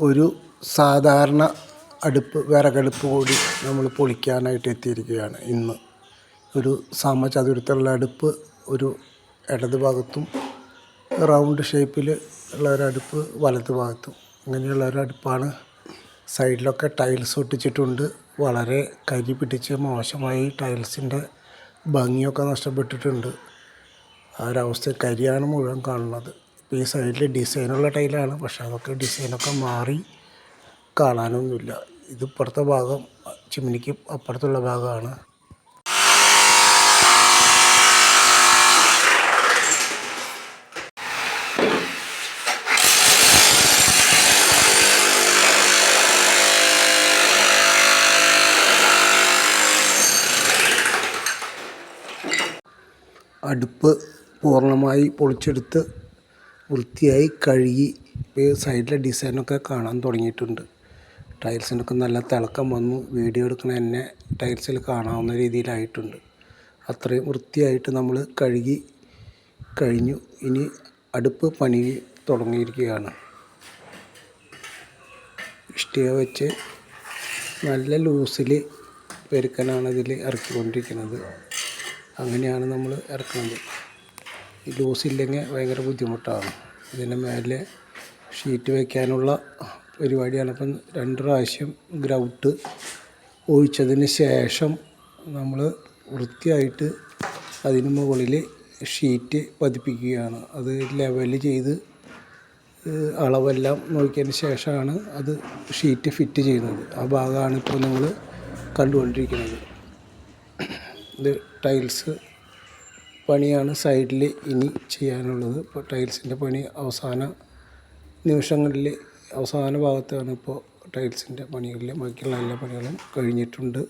ഒരു സാധാരണ അടുപ്പ് വിറകടുപ്പ് കൂടി നമ്മൾ പൊളിക്കാനായിട്ട് എത്തിയിരിക്കുകയാണ് ഇന്ന്. ഒരു സമചതുരത്തിലുള്ള അടുപ്പ് ഒരു ഇടത് ഭാഗത്തും റൗണ്ട് ഷേപ്പിൽ ഉള്ള ഒരടുപ്പ് വലത് ഭാഗത്തും. ഇങ്ങനെയുള്ള ഒരടുപ്പാണ് സൈഡിലൊക്കെ ടൈൽസ് ഒട്ടിച്ചിട്ടുണ്ട്. വളരെ കരി പിടിച്ച് മോശമായി ടൈൽസിന്റെ ഭംഗിയൊക്കെ നഷ്ടപ്പെട്ടിട്ടുണ്ട്. ആ ഒരവസ്ഥ കരിയാണ് മുഴുവൻ കാണുന്നത്. ഈ സൈഡിൽ ഡിസൈനുള്ള ടൈലാണ് പക്ഷേ അതൊക്കെ ഡിസൈനൊക്കെ മാറി കാണാനൊന്നുമില്ല. ഇത് ഇപ്പുറത്തെ ഭാഗം ചിമ്മിനിക്ക് അപ്പുറത്തുള്ള ഭാഗമാണ്. അടുപ്പ് പൂർണമായി പൊളിച്ചെടുത്ത് വൃത്തിയായി കഴുകി സൈഡിലെ ഡിസൈനൊക്കെ കാണാൻ തുടങ്ങിയിട്ടുണ്ട്. ടൈൽസിനൊക്കെ നല്ല തിളക്കം വന്നു. വീഡിയോ എടുക്കുന്ന തന്നെ ടൈൽസിൽ കാണാവുന്ന രീതിയിലായിട്ടുണ്ട്. അത്രയും വൃത്തിയായിട്ട് നമ്മൾ കഴുകി കഴിഞ്ഞു. ഇനി അടുപ്പ് പണി തുടങ്ങിയിരിക്കുകയാണ്. ഇഷ്ടിക വെച്ച് നല്ല ലൂസിൽ പെരുക്കനാണ് ഇതിൽ ഇറക്കിക്കൊണ്ടിരിക്കുന്നത്. അങ്ങനെയാണ് നമ്മൾ ഇറക്കുന്നത്. ലൂസ് ഇല്ലെങ്കിൽ ഭയങ്കര ബുദ്ധിമുട്ടാണ്. ഇതിന്റെ മേലെ ഷീറ്റ് വയ്ക്കാനുള്ള പരിപാടിയാണ്. അപ്പം രണ്ട് പ്രാവശ്യം ഗ്രൗട്ട് ഒഴിച്ചതിന് ശേഷം നമ്മൾ വൃത്തിയായിട്ട് അതിന് മുകളിൽ ഷീറ്റ് പതിപ്പിക്കുകയാണ്. അത് ലെവൽ ചെയ്ത് അളവെല്ലാം നോക്കിയതിന് ശേഷമാണ് അത് ഷീറ്റ് ഫിറ്റ് ചെയ്യുന്നത്. ആ ഭാഗമാണ് ഇപ്പോൾ നിങ്ങൾ കണ്ടുകൊണ്ടിരിക്കുന്നത്. ഇത് ടൈൽസ് പണിയാണ് സൈഡിൽ ഇനി ചെയ്യാനുള്ളത്. ഇപ്പോൾ ടൈൽസിന്റെ പണി അവസാന നിമിഷങ്ങളിൽ അവസാന ഭാഗത്താണ് ഇപ്പോൾ ടൈൽസിന്റെ പണികളിൽ ബാക്കിയുള്ള എല്ലാ പണികളും കഴിഞ്ഞിട്ടുണ്ട്.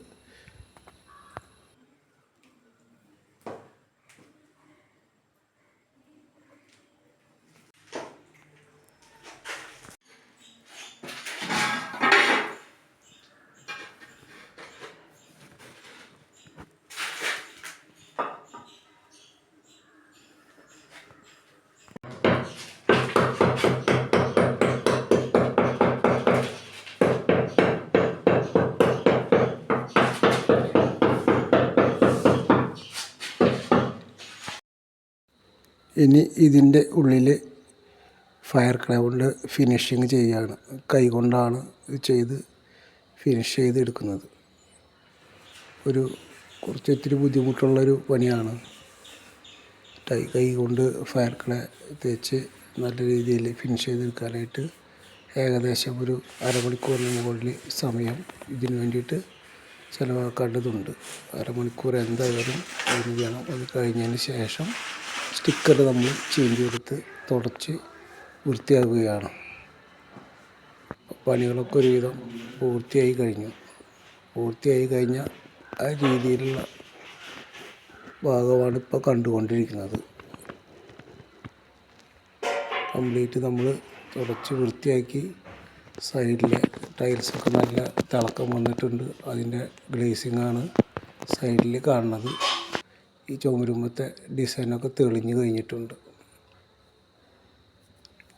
ഇനി ഇതിന്റെ ഉള്ളിൽ ഫയർ കൊണ്ട് ഫിനിഷിങ് ചെയ്യുകയാണ് കൈകൊണ്ടാണ് ചെയ്ത് ഫിനിഷ് ചെയ്തെടുക്കുന്നത്. ഒരു കുറച്ച് ഇത്തിരി ബുദ്ധിമുട്ടുള്ളൊരു പണിയാണ്. കൈ കൈ കൊണ്ട് ഫയർ ക്ലേ തേച്ച് നല്ല രീതിയിൽ ഫിനിഷ് ചെയ്തെടുക്കാനായിട്ട് ഏകദേശം ഒരു അരമണിക്കൂറിന് മുകളിൽ സമയം ഇതിന് വേണ്ടിയിട്ട് ചിലവാക്കേണ്ടതുണ്ട്. അരമണിക്കൂർ എന്തായാലും അതിന് വേണം അത് കഴിഞ്ഞതിന് ശേഷം സ്റ്റിക്കർ നമ്മൾ ചേഞ്ച് കൊടുത്ത് തുടച്ച് വൃത്തിയാക്കുകയാണ്. പണികളൊക്കെ ഒരുവിധം പൂർത്തിയായി കഴിഞ്ഞു. പൂർത്തിയായി കഴിഞ്ഞ ആ രീതിയിലുള്ള ഭാഗമാണ് ഇപ്പോൾ കണ്ടുകൊണ്ടിരിക്കുന്നത്. കംപ്ലീറ്റ് നമ്മൾ തുടച്ച് വൃത്തിയാക്കി സൈഡിലെ ടൈൽസൊക്കെ നല്ല തിളക്കം വന്നിട്ടുണ്ട്. അതിന്റെ ഗ്ലേസിങ്ങാണ് സൈഡിൽ കാണുന്നത്. ഈ ചുമരുമ്പത്തെ ഡിസൈനൊക്കെ തെളിഞ്ഞു കഴിഞ്ഞിട്ടുണ്ട്.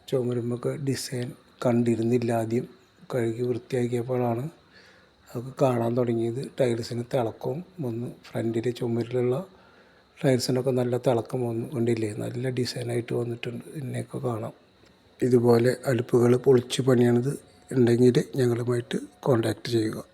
ചുമരുമ്പൊക്കെ ഡിസൈൻ കണ്ടിരുന്നില്ല ആദ്യം. കഴുകി വൃത്തിയാക്കിയപ്പോഴാണ് അതൊക്കെ കാണാൻ തുടങ്ങിയത്. ടൈൽസിന് തിളക്കവും വന്നു. ഫ്രണ്ടിലെ ചുമരിലുള്ള ടൈൽസിനൊക്കെ നല്ല തിളക്കം വന്നു. കൊണ്ടില്ലേ? നല്ല ഡിസൈനായിട്ട് വന്നിട്ടുണ്ട്. ഇതിനെയൊക്കെ കാണാം. ഇതുപോലെ അടുപ്പുകൾ പൊളിച്ച് പണിയണത് ഉണ്ടെങ്കിൽ ഞങ്ങളുമായിട്ട് കോൺടാക്റ്റ് ചെയ്യുക.